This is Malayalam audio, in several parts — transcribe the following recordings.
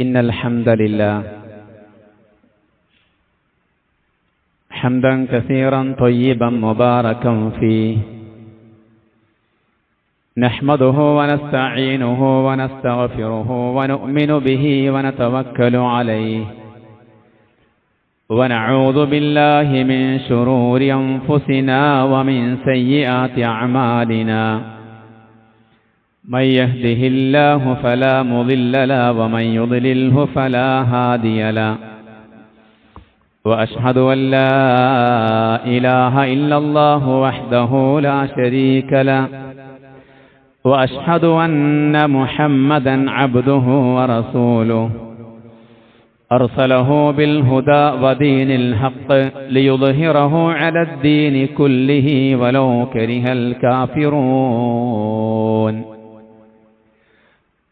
إن الحمد لله. حمدا كثيرا طيبا مباركا فيه. نحمده ونستعينه ونستغفره ونؤمن به ونتوكل عليه. ونعوذ بالله من شرور أنفسنا ومن سيئات أعمالنا. من يهده الله فلا مضل له ومن يضلله فلا هادي له. وأشهد أن لا إله إلا الله وحده لا شريك له. وأشهد أن محمدا عبده ورسوله. أرسله بالهدى ودين الحق ليظهره على الدين كله ولو كره الكافرون.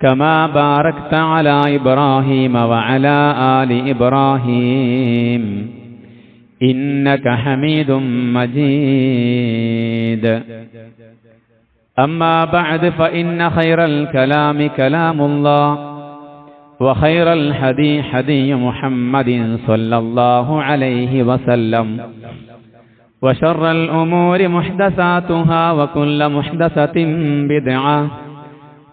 كما باركت على إبراهيم وعلى آل إبراهيم. إنك حميد مجيد. أما بعد فإن خير الكلام كلام الله وخير الحدي حدي محمد صلى الله عليه وسلم. وشر الأمور محدثاتها وكل محدثة بدعة.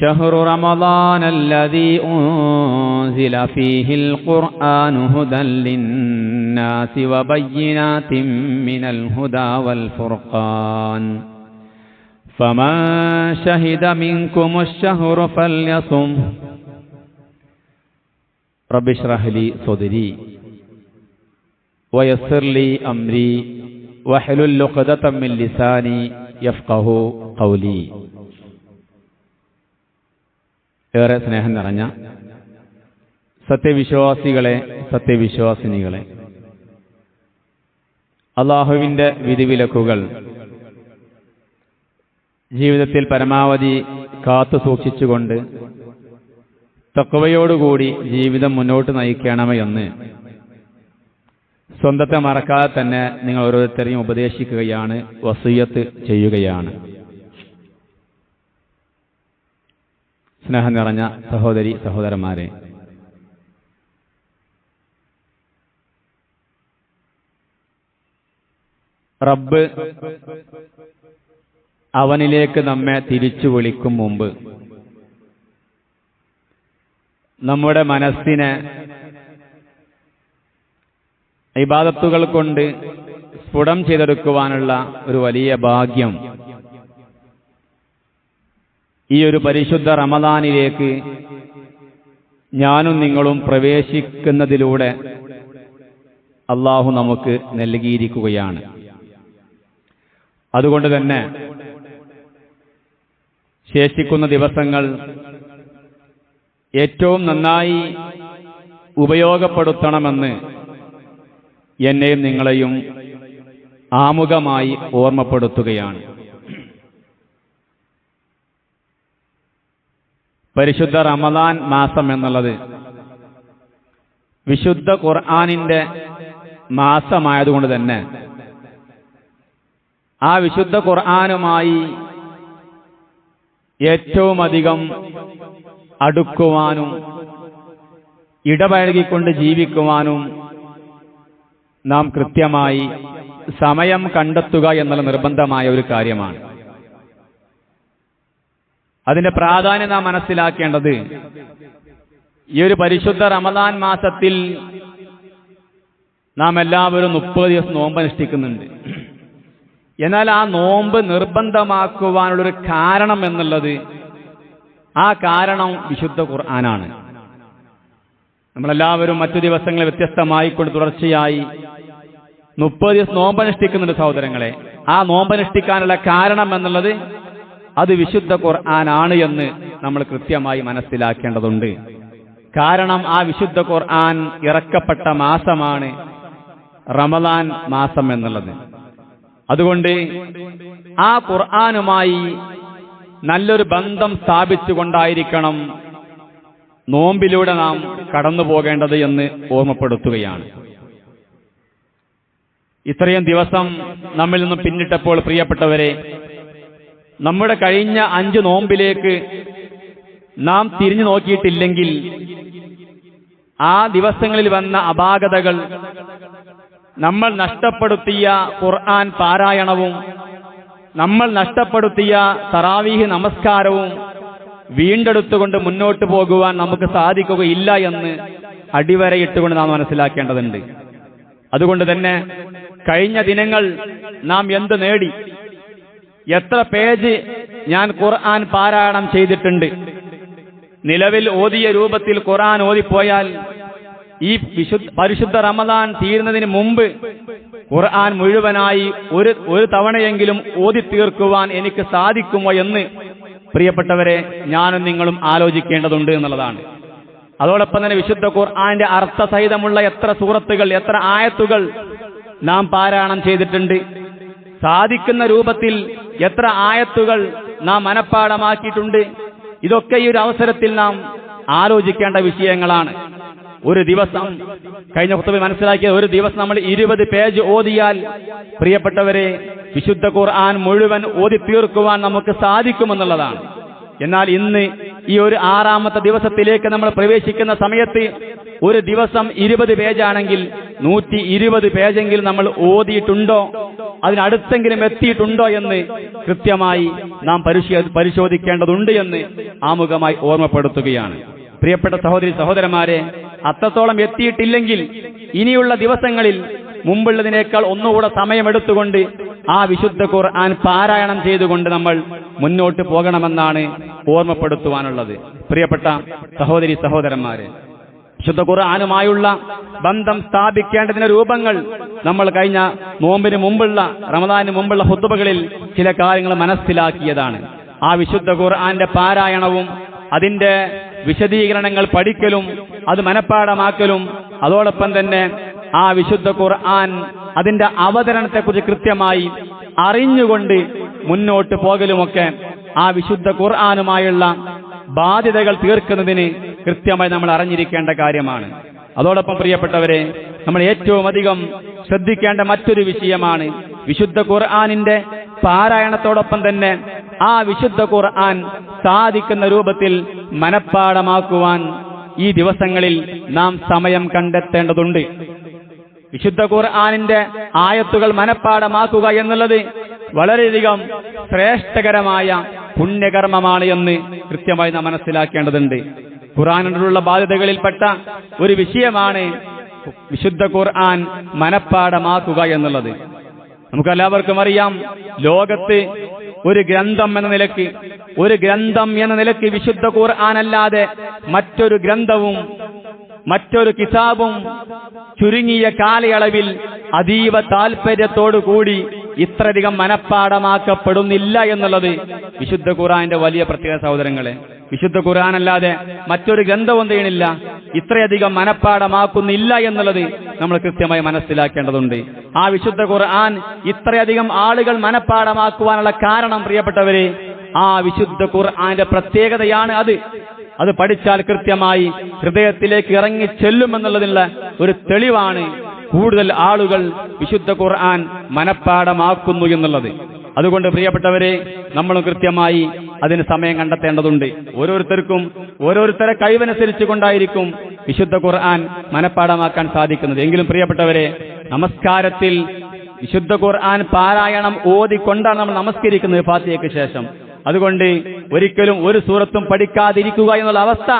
شهر رمضان الذي أنزل فيه القرآن هدى للناس وبينات من الهدى والفرقان. فمن شهد منكم الشهر فليصم. رب اشرح لي صدري ويسر لي أمري واحلل عقدة من لساني يفقه قولي. ഏറെ സ്നേഹം നിറഞ്ഞ സത്യവിശ്വാസികളെ സത്യവിശ്വാസിനികളെ. അള്ളാഹുവിന്റെ വിധിവിലക്കുകൾ. ജീവിതത്തിൽ പരമാവധി കാത്തു സൂക്ഷിച്ചുകൊണ്ട് തക്കവയോടുകൂടി ജീവിതം മുന്നോട്ട് നയിക്കണമെന്ന് സ്വന്തത്തെ മറക്കാതെ തന്നെ നിങ്ങൾ ഓരോരുത്തരെയും ഉപദേശിക്കുകയാണ് വസൂയത്ത് ചെയ്യുകയാണ്. സ്നേഹം നിറഞ്ഞ സഹോദരി സഹോദരന്മാരെ. റബ്ബ് അവനിലേക്ക് നമ്മെ തിരിച്ചു വിളിക്കും മുമ്പ്. നമ്മുടെ മനസ്സിനെ ഇബാദത്തുകൾ കൊണ്ട് സ്ഫുടം ചെയ്തെടുക്കുവാനുള്ള ഒരു വലിയ ഭാഗ്യം ഈ ഒരു പരിശുദ്ധ റമദാനിലേക്ക് ഞാനും നിങ്ങളും പ്രവേശിക്കുന്നതിലൂടെ അള്ളാഹു നമുക്ക് നൽകിയിരിക്കുകയാണ്. അതുകൊണ്ട് തന്നെ ശേഷിക്കുന്ന ദിവസങ്ങൾ ഏറ്റവും നന്നായി ഉപയോഗപ്പെടുത്തണമെന്ന് എന്നെയും നിങ്ങളെയും ആമുഖമായി ഓർമ്മപ്പെടുത്തുകയാണ്. പരിശുദ്ധ റമദാൻ മാസം എന്നുള്ളത്. വിശുദ്ധ ഖുർആാനിന്റെ മാസമായതുകൊണ്ട് തന്നെ. ആ വിശുദ്ധ ഖുർആാനുമായി ഏറ്റവും അധികം അടുക്കുവാനും ഇടപഴകിക്കൊണ്ട് ജീവിക്കുവാനും നാം കൃത്യമായി സമയം കണ്ടെത്തുക എന്നുള്ള നിർബന്ധമായ ഒരു കാര്യമാണ്. അതിന്റെ പ്രാധാന്യം നാം മനസ്സിലാക്കേണ്ടത്. ഈ ഒരു പരിശുദ്ധ റമദാൻ മാസത്തിൽ നാം എല്ലാവരും മുപ്പത് ദിവസം നോമ്പ് അനുഷ്ഠിക്കുന്നുണ്ട്. എന്നാൽ ആ നോമ്പ് നിർബന്ധമാക്കുവാനുള്ളൊരു കാരണം എന്നുള്ളത് ആ കാരണം വിശുദ്ധ ഖുർആനാണ്. നമ്മളെല്ലാവരും മറ്റു ദിവസങ്ങളെ വ്യത്യസ്തമായി കൊണ്ട് തുടർച്ചയായി മുപ്പത് ദിവസം നോമ്പനുഷ്ഠിക്കുന്നുണ്ട് സഹോദരങ്ങളെ. ആ നോമ്പനുഷ്ഠിക്കാനുള്ള കാരണം എന്നുള്ളത് അത് വിശുദ്ധ ഖുർആനാണ് എന്ന് നമ്മൾ കൃത്യമായി മനസ്സിലാക്കേണ്ടതുണ്ട്. കാരണം ആ വിശുദ്ധ ഖുർആൻ ഇറക്കപ്പെട്ട മാസമാണ് റമദാൻ മാസം എന്നുള്ളത്. അതുകൊണ്ട് ആ ഖുർആനുമായി നല്ലൊരു ബന്ധം സ്ഥാപിച്ചുകൊണ്ടായിരിക്കണം നോമ്പിലൂടെ നാം കടന്നു പോകേണ്ടത് എന്ന് ഓർമ്മപ്പെടുത്തുകയാണ്. ഇത്രയും ദിവസം നമ്മിൽ നിന്നും പിന്നിട്ടപ്പോൾ പ്രിയപ്പെട്ടവരെ നമ്മുടെ കഴിഞ്ഞ അഞ്ച് നോമ്പിലേക്ക് നാം തിരിഞ്ഞു നോക്കിയിട്ടില്ലെങ്കിൽ ആ ദിവസങ്ങളിൽ വന്ന അപാകതകൾ നമ്മൾ നഷ്ടപ്പെടുത്തിയ ഖുർആൻ പാരായണവും നമ്മൾ നഷ്ടപ്പെടുത്തിയ തറാവീഹ് നമസ്കാരവും വീണ്ടെടുത്തുകൊണ്ട് മുന്നോട്ട് പോകുവാൻ നമുക്ക് സാധിക്കുകയില്ല എന്ന് അടിവരയിട്ടുകൊണ്ട് നാം മനസ്സിലാക്കേണ്ടതുണ്ട്. അതുകൊണ്ട് തന്നെ കഴിഞ്ഞ ദിനങ്ങൾ നാം എന്ത് നേടി? എത്ര പേജ് ഞാൻ ഖുർആൻ പാരായണം ചെയ്തിട്ടുണ്ട്. നിലവിൽ ഓതിയ രൂപത്തിൽ ഖുർആൻ ഓതിപ്പോയാൽ ഈ വിശുദ്ധ പരിശുദ്ധ റമദാൻ തീരുന്നതിന് മുമ്പ് ഖുർആൻ മുഴുവനായി ഒരു ഒരു തവണയെങ്കിലും ഓതി തീർക്കുവാൻ എനിക്ക് സാധിക്കുമോ എന്ന് പ്രിയപ്പെട്ടവരെ ഞാനും നിങ്ങളും ആലോചിക്കേണ്ടതുണ്ട് എന്നുള്ളതാണ്. അതോടൊപ്പം തന്നെ വിശുദ്ധ ഖുർആന്റെ അർത്ഥസഹിതമുള്ള എത്ര സൂറത്തുകൾ എത്ര ആയത്തുകൾ നാം പാരായണം ചെയ്തിട്ടുണ്ട്. സാധിക്കുന്ന രൂപത്തിൽ എത്ര ആയത്തുകൾ നാം മനഃപ്പാടമാക്കിയിട്ടുണ്ട്. ഇതൊക്കെ ഈ ഒരു അവസരത്തിൽ നാം ആലോചിക്കേണ്ട വിഷയങ്ങളാണ്. ഒരു ദിവസം കഴിഞ്ഞ പുസ്തകം മനസ്സിലാക്കിയ ഒരു ദിവസം നമ്മൾ ഇരുപത് പേജ് ഓതിയാൽ പ്രിയപ്പെട്ടവരെ വിശുദ്ധ ഖുർആൻ മുഴുവൻ ഓതി തീർക്കുവാൻ നമുക്ക് സാധിക്കുമെന്നുള്ളതാണ്. എന്നാൽ ഇന്ന് ഈ ഒരു ആറാമത്തെ ദിവസത്തിലേക്ക് നമ്മൾ പ്രവേശിക്കുന്ന സമയത്ത് ഒരു ദിവസം ഇരുപത് പേജാണെങ്കിൽ നൂറ്റി ഇരുപത് പേജെങ്കിലും നമ്മൾ ഓതിയിട്ടുണ്ടോ? അതിനടുത്തെങ്കിലും എത്തിയിട്ടുണ്ടോ എന്ന് കൃത്യമായി നാം പരിശോ പരിശോധിക്കേണ്ടതുണ്ട് എന്ന് ആമുഖമായി ഓർമ്മപ്പെടുത്തുകയാണ്. പ്രിയപ്പെട്ട സഹോദരി സഹോദരന്മാരെ അത്രത്തോളം എത്തിയിട്ടില്ലെങ്കിൽ ഇനിയുള്ള ദിവസങ്ങളിൽ മുമ്പുള്ളതിനേക്കാൾ ഒന്നുകൂടെ സമയമെടുത്തുകൊണ്ട് ആ വിശുദ്ധ ഖുർആൻ പാരായണം ചെയ്തുകൊണ്ട് നമ്മൾ മുന്നോട്ട് പോകണമെന്നാണ് ഓർമ്മപ്പെടുത്തുവാനുള്ളത്. പ്രിയപ്പെട്ട സഹോദരി സഹോദരന്മാരെ വിശുദ്ധ ഖുർആാനുമായുള്ള ബന്ധം സ്ഥാപിക്കേണ്ടതിന് രൂപങ്ങൾ നമ്മൾ കഴിഞ്ഞ നോമ്പിന് മുമ്പുള്ള റമദാന് മുമ്പുള്ള ഹുത്തുബകളിൽ ചില കാര്യങ്ങൾ മനസ്സിലാക്കിയതാണ്. ആ വിശുദ്ധ ഖുർആന്റെ പാരായണവും അതിന്റെ വിശദീകരണങ്ങൾ പഠിക്കലും അത് മനഃപ്പാടമാക്കലും അതോടൊപ്പം തന്നെ ആ വിശുദ്ധ ഖുർആൻ അതിന്റെ അവതരണത്തെക്കുറിച്ച് കൃത്യമായി അറിഞ്ഞുകൊണ്ട് മുന്നോട്ട് പോകലുമൊക്കെ ആ വിശുദ്ധ ഖുർആാനുമായുള്ള ബാധ്യതകൾ തീർക്കുന്നതിന് കൃത്യമായി നമ്മൾ അറിഞ്ഞിരിക്കേണ്ട കാര്യമാണ്. അതോടൊപ്പം പ്രിയപ്പെട്ടവരെ നമ്മൾ ഏറ്റവും അധികം ശ്രദ്ധിക്കേണ്ട മറ്റൊരു വിഷയമാണ് വിശുദ്ധ ഖുർആാനിന്റെ പാരായണത്തോടൊപ്പം തന്നെ ആ വിശുദ്ധ ഖുർആൻ സാധിക്കുന്ന രൂപത്തിൽ മനഃപ്പാടമാക്കുവാൻ ഈ ദിവസങ്ങളിൽ നാം സമയം കണ്ടെത്തേണ്ടതുണ്ട്. വിശുദ്ധ ഖുർആാനിന്റെ ആയത്തുകൾ മനഃപ്പാടമാക്കുക എന്നുള്ളത് വളരെയധികം ശ്രേഷ്ഠകരമായ പുണ്യകർമ്മമാണ് എന്ന് കൃത്യമായി നാം മനസ്സിലാക്കേണ്ടതുണ്ട്. ഖുർആാനിലുള്ള ബാധ്യതകളിൽപ്പെട്ട ഒരു വിഷയമാണ് വിശുദ്ധ ഖുർആൻ മനഃപ്പാടമാക്കുക എന്നുള്ളത്. നമുക്കെല്ലാവർക്കും അറിയാം ലോകത്ത് ഒരു ഗ്രന്ഥം എന്ന നിലയ്ക്ക് ഒരു ഗ്രന്ഥം എന്ന നിലയ്ക്ക് വിശുദ്ധ ഖുർആൻ അല്ലാതെ മറ്റൊരു ഗ്രന്ഥവും മറ്റൊരു കിതാബും ചുരുങ്ങിയ കാലയളവിൽ അതീവ താൽപര്യത്തോടുകൂടി ഇത്രയധികം മനഃപ്പാടമാക്കപ്പെടുന്നില്ല എന്നുള്ളത് വിശുദ്ധ ഖുറാന്റെ വലിയ പ്രത്യേക സഹോദരങ്ങളെ. വിശുദ്ധ ഖുർആൻ അല്ലാതെ മറ്റൊരു ഗ്രന്ഥവും ചെയ്യണില്ല. ഇത്രയധികം മനഃപ്പാടമാക്കുന്നില്ല എന്നുള്ളത് നമ്മൾ കൃത്യമായി മനസ്സിലാക്കേണ്ടതുണ്ട്. ആ വിശുദ്ധ ഖുർആൻ ഇത്രയധികം ആളുകൾ മനഃപ്പാടമാക്കുവാനുള്ള കാരണം പ്രിയപ്പെട്ടവരെ ആ വിശുദ്ധ ഖുർആന്റെ പ്രത്യേകതയാണ് അത്. അത് പഠിച്ചാൽ കൃത്യമായി ഹൃദയത്തിലേക്ക് ഇറങ്ങി ചെല്ലുമെന്നുള്ളതിനുള്ള ഒരു തെളിവാണ് കൂടുതൽ ആളുകൾ വിശുദ്ധ ഖുർആൻ മനഃപ്പാടമാക്കുന്നു എന്നുള്ളത്. അതുകൊണ്ട് പ്രിയപ്പെട്ടവരെ നമ്മളും കൃത്യമായി അതിന് സമയം കണ്ടെത്തേണ്ടതുണ്ട്. ഓരോരുത്തർക്കും ഓരോരുത്തരെ കഴിവനുസരിച്ച് കൊണ്ടായിരിക്കും വിശുദ്ധ ഖുർആൻ മനഃപ്പാടമാക്കാൻ സാധിക്കുന്നത്. എങ്കിലും പ്രിയപ്പെട്ടവരെ നമസ്കാരത്തിൽ വിശുദ്ധ ഖുർആൻ പാരായണം ഓതിക്കൊണ്ടാണ് നമ്മൾ നമസ്കരിക്കുന്നത് ഫാത്തിയയ്ക്ക് ശേഷം. അതുകൊണ്ട് ഒരിക്കലും ഒരു സൂറത്തും പഠിക്കാതിരിക്കുക എന്നുള്ള അവസ്ഥ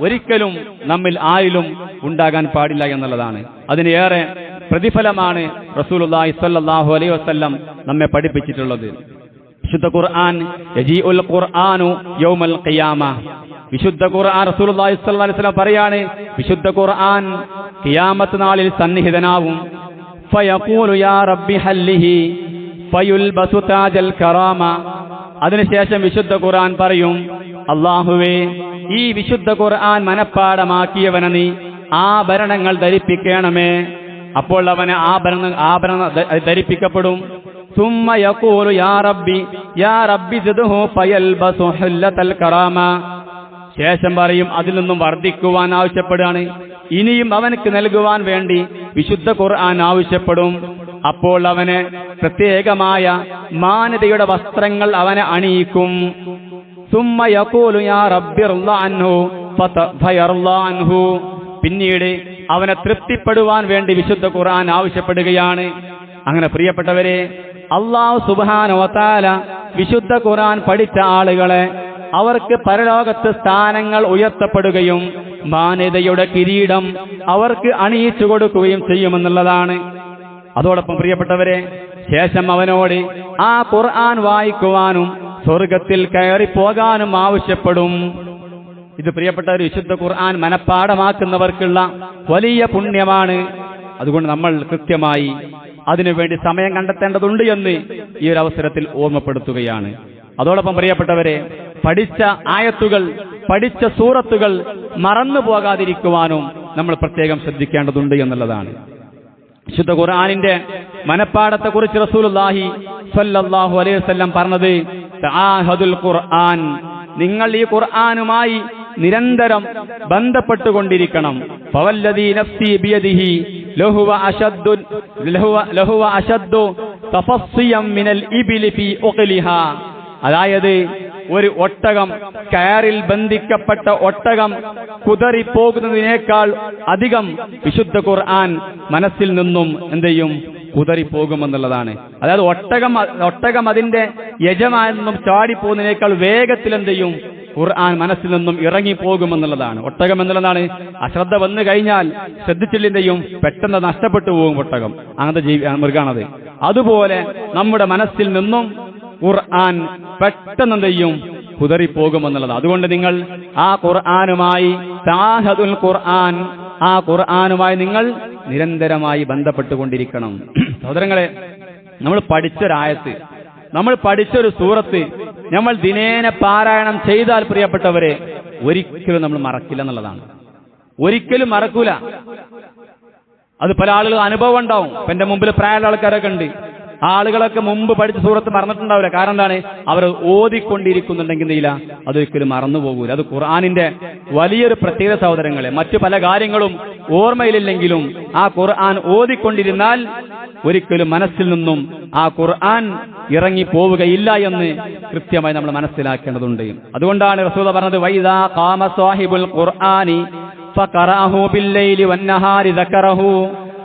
ഒരിക്കലും നമ്മിൽ ആരിലും ഉണ്ടാകാൻ പാടില്ല എന്നുള്ളതാണ്. അതിന് ഏറെ പ്രതിഫലമാണ് റസൂലുള്ളാഹി സ്വല്ലല്ലാഹു അലൈഹി വസല്ലം നമ്മെ പഠിപ്പിച്ചിട്ടുള്ളത്. വിശുദ്ധ ഖുർആൻ യജീഉൽ ഖുർആനു യൗമൽ ഖിയാമ. വിശുദ്ധ ഖുർആൻ റസൂലുള്ളാഹി സ്വല്ലല്ലാഹു അലൈഹി വസല്ലം പറയാണ് വിശുദ്ധ ഖുർആൻ ഖിയാമത്ത് നാളിൽ സന്നിഹിതനാവും. ഫയഖൂലു യാ റബ്ബി ഹല്ലിഹി ഫയുൽബസു താജൽ കറാമ. അതിനുശേഷം വിശുദ്ധ ഖുർആൻ പറയും അള്ളാഹുവേ ഈ വിശുദ്ധ ഖുർആൻ മനഃപ്പാടമാക്കിയവനെ നീ ആഭരണങ്ങൾ ധരിപ്പിക്കണമേ. അപ്പോൾ അവന് ആഭരണ ആഭരണ ധരിപ്പിക്കപ്പെടും. യാ റബ്ബി യാ റബ്ബി ശേഷം പറയും അതിൽ നിന്നും വർദ്ധിക്കുവാൻ ആവശ്യപ്പെടുകയാണ്. ഇനിയും അവനക്ക് നൽകുവാൻ വേണ്ടി വിശുദ്ധ ഖുർആൻ ആവശ്യപ്പെടും. അപ്പോൾ അവന് പ്രത്യേകമായ മാനതയുടെ വസ്ത്രങ്ങൾ അവനെ അണിയിക്കും. പിന്നീട് അവനെ തൃപ്തിപ്പെടുവാൻ വേണ്ടി വിശുദ്ധ ഖുർആൻ ആവശ്യപ്പെടുകയാണ്. അങ്ങനെ പ്രിയപ്പെട്ടവരെ അള്ളാഹു സുബാനോത്താല വിശുദ്ധ ഖുർആൻ പഠിച്ച ആളുകളെ അവർക്ക് പരലോകത്ത് സ്ഥാനങ്ങൾ ഉയർത്തപ്പെടുകയും മാന്യതയുടെ കിരീടം അവർക്ക് അണിയിച്ചു കൊടുക്കുകയും ചെയ്യുമെന്നുള്ളതാണ്. അതോടൊപ്പം പ്രിയപ്പെട്ടവരെ ശേഷം അവനോട് ആ ഖുർആൻ വായിക്കുവാനും സ്വർഗത്തിൽ കയറി പോകാനും ആവശ്യപ്പെടും. ഇത് പ്രിയപ്പെട്ട ഒരു വിശുദ്ധ ഖുർആൻ മനഃപ്പാടമാക്കുന്നവർക്കുള്ള വലിയ പുണ്യമാണ്. അതുകൊണ്ട് നമ്മൾ കൃത്യമായി അതിനുവേണ്ടി സമയം കണ്ടെത്തേണ്ടതുണ്ട് എന്ന് ഈ ഒരു അവസരത്തിൽ ഓർമ്മപ്പെടുത്തുകയാണ്. അതോടൊപ്പം പ്രിയപ്പെട്ടവരെ പഠിച്ച ആയത്തുകൾ പഠിച്ച സൂറത്തുകൾ മറന്നു പോകാതിരിക്കുവാനും നമ്മൾ പ്രത്യേകം ശ്രദ്ധിക്കേണ്ടതുണ്ട് എന്നുള്ളതാണ്. വിശുദ്ധ ഖുർആാനിന്റെ മനപ്പാടത്തെ കുറിച്ച് റസൂലുള്ളാഹി സ്വല്ലല്ലാഹു അലൈഹി വസല്ലം പറഞ്ഞത് തആഹദുൽ ഖുർആൻ നിങ്ങൾ ഈ ഖുർആനുമായി നിരന്തരം ബന്ധപ്പെട്ടുകൊണ്ടിരിക്കണം. ഫവല്ലദീ ബിയദിഹി ലഹുവ ലഹുവ ലഹുവ അശദ്ദു മിനൽ അതായത് ഒരു ഒട്ടകം കയറിൽ ബന്ധിക്കപ്പെട്ട ഒട്ടകം കുതറിപ്പോകുന്നതിനേക്കാൾ അധികം വിശുദ്ധ ഖുർആൻ മനസ്സിൽ നിന്നും എന്ത് ചെയ്യും? കുതറിപ്പോകുമെന്നുള്ളതാണ്. അതായത് ഒട്ടകം ഒട്ടകം അതിന്റെ യജമാനെന്നും നിന്നും ചാടിപ്പോകുന്നതിനേക്കാൾ വേഗത്തിൽ എന്ത് ചെയ്യും? ഖുർആൻ മനസ്സിൽ നിന്നും ഇറങ്ങിപ്പോകുമെന്നുള്ളതാണ്. ഒട്ടകം എന്നുള്ളതാണ്. അശ്രദ്ധ വന്നു കഴിഞ്ഞാൽ ശ്രദ്ധിച്ചില്ലെന്തെയും പെട്ടെന്ന് നഷ്ടപ്പെട്ടു പോകും ഒട്ടകം. അങ്ങനത്തെ ജീവി മൃഗാണത്. അതുപോലെ നമ്മുടെ മനസ്സിൽ നിന്നും ഖുർആൻ പെട്ടെന്ന് എന്ത് ചെയ്യും കുതറിപ്പോകുമെന്നുള്ളത്. അതുകൊണ്ട് നിങ്ങൾ ആ ഖുർആനുമായി താഹദുൽ ഖുർആൻ ആ ഖുർആനുമായി നിങ്ങൾ നിരന്തരമായി ബന്ധപ്പെട്ടുകൊണ്ടിരിക്കണം. സഹോദരങ്ങളെ നമ്മൾ പഠിച്ചൊരായത്ത് നമ്മൾ പഠിച്ചൊരു സൂറത്ത് നമ്മൾ ദിനേന പാരായണം ചെയ്താൽ പ്രിയപ്പെട്ടവരെ ഒരിക്കലും നമ്മൾ മറക്കില്ല എന്നുള്ളതാണ്. ഒരിക്കലും മറക്കൂല. അത് പല ആളുകൾ അനുഭവം ഉണ്ടാവും. എന്റെ മുമ്പിൽ പ്രായമുള്ള ആൾക്കാരൊക്കെ ഉണ്ട്. ആളുകളൊക്കെ മുമ്പ് പഠിച്ച സൂറത്ത് മറന്നിട്ടുണ്ടാവില്ല. കാരണം എന്താണ്? അവർ ഓതിക്കൊണ്ടിരിക്കുന്നുണ്ടെങ്കിൽ എന്തില്ല അതൊരിക്കലും മറന്നു പോകൂല. അത് ഖുർആാനിന്റെ വലിയൊരു പ്രത്യേക സഹോദരങ്ങളെ. മറ്റു പല കാര്യങ്ങളും ഓർമ്മയിലില്ലെങ്കിലും ആ ഖുർആൻ ഓതിക്കൊണ്ടിരുന്നാൽ ഒരിക്കലും മനസ്സിൽ നിന്നും ആ ഖുർആൻ ഇറങ്ങി പോവുകയില്ല എന്ന് കൃത്യമായി നമ്മൾ മനസ്സിലാക്കേണ്ടതുണ്ട്. അതുകൊണ്ടാണ് റസൂദ പറഞ്ഞത് വൈദാ ഖാമ സാഹിബുൽ ഖുർആനി ഫഖറഹു ബില്ലൈലി വന്നഹാരി ദക്കറഹു